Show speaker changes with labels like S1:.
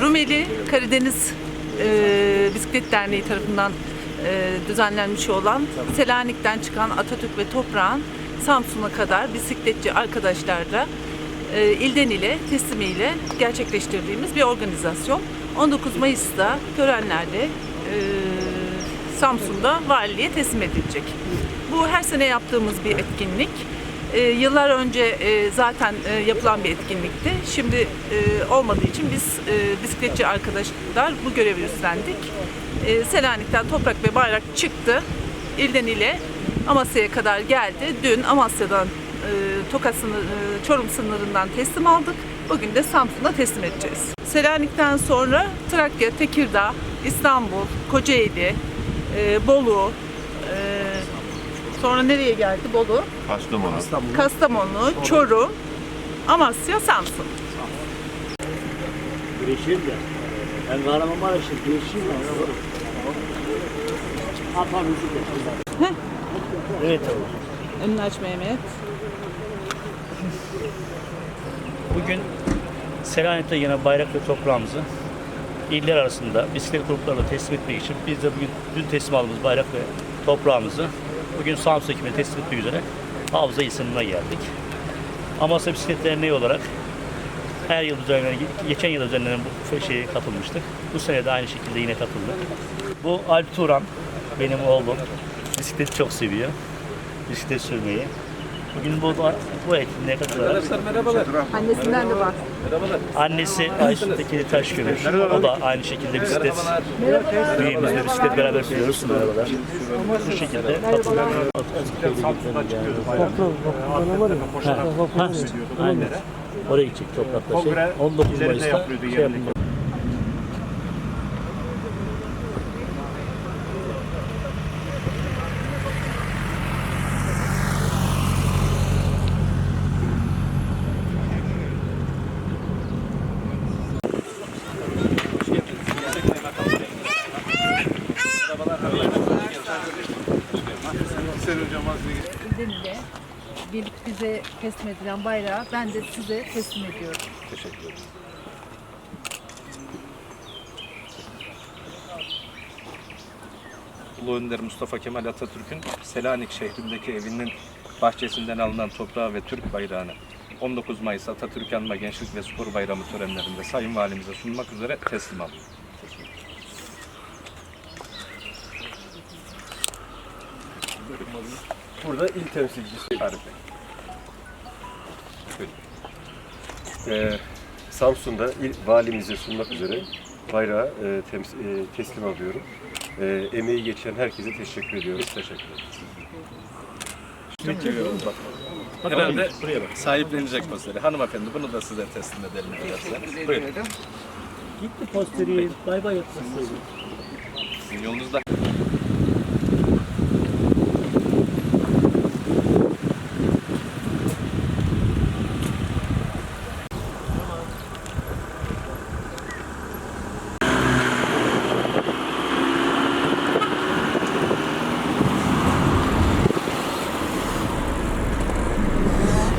S1: Rumeli Karadeniz e, Bisiklet Derneği tarafından e, düzenlenmiş olan Selanik'ten çıkan Atatürk ve Toprağın Samsun'a kadar bisikletçi arkadaşlarla e, ilden ile teslimiyle gerçekleştirdiğimiz bir organizasyon. 19 Mayıs'ta törenlerle e, Samsun'da valiliğe teslim edilecek. Bu her sene yaptığımız bir etkinlik. E, yıllar önce e, zaten e, yapılan bir etkinlikti. Şimdi olmadığı için biz bisikletçi arkadaşlar bu görevi üstlendik. Selanik'ten toprak ve bayrak çıktı. İlden ile Amasya'ya kadar geldi. Dün Amasya'dan e, Çorum sınırından teslim aldık. Bugün de Samsun'a teslim edeceğiz. Selanik'ten sonra Trakya, Tekirdağ, İstanbul, Kocaeli, Bolu, sonra nereye geldi Bolu?
S2: Kastamonu.
S1: Kastamonu, Çorum, Amasya, Samsun.
S3: Güreşir de. Ben Kahramanmaraş'ta güreşeyim de. Apa müzik Evet abi.
S1: Önünü aç Mehmet.
S3: Bugün Selanik'te yine bayrak ve toprağımızı iller arasında bisiklet gruplarına teslim etmek için biz de bugün dün teslim aldığımız bayrak ve toprağımızı bugün Samsun ekibine teslim etmek üzere İl sınırına geldik. Amasya Bisiklet Derneği olarak her yıl düzenlenen, geçen yıl düzenlenen bu şeye katılmıştık. Bu sene de aynı şekilde yine katıldık. Bu Alp Turan, benim oğlum. Bisikleti çok seviyor. Bisiklet sürmeyi. Bugün bu, bu etkinliğe katılarak
S1: Annesinden de var.
S3: Annesi Aysun Tekeli Taşkömür. O da aynı şekilde bisiklet. Büyüğümüzle bisiklet beraber sürüyoruz. Merhabalar. Bu şekilde katılıyor. Ha, Aynen. Oraya gidecek toprakta şey. 19 Mayıs'ta şey yapın.
S4: İlden ile gelip bize teslim edilen bayrağı ben de size teslim ediyorum.
S5: Ulu Önder Mustafa Kemal Atatürk'ün Selanik şehrindeki evinin bahçesinden alınan toprağı ve Türk bayrağını 19 Mayıs Atatürk Anma Gençlik ve Spor Bayramı törenlerinde Sayın Valimize sunmak üzere teslim aldım.
S2: Burada il temsilcisi
S5: Tarif Bey.
S2: Ee, Samsun'da il valimize sunmak üzere bayrağı e, tems- e, teslim alıyorum. E, emeği geçen herkese teşekkür ediyoruz. Teşekkür ederiz.
S5: Herhalde sahiplenecek posteri. Hanımefendi bunu da size teslim edelim. dilerseniz. Buyurun.
S3: Gitti posteri. Bay bay yapmasın.
S5: Sizin yolunuzda.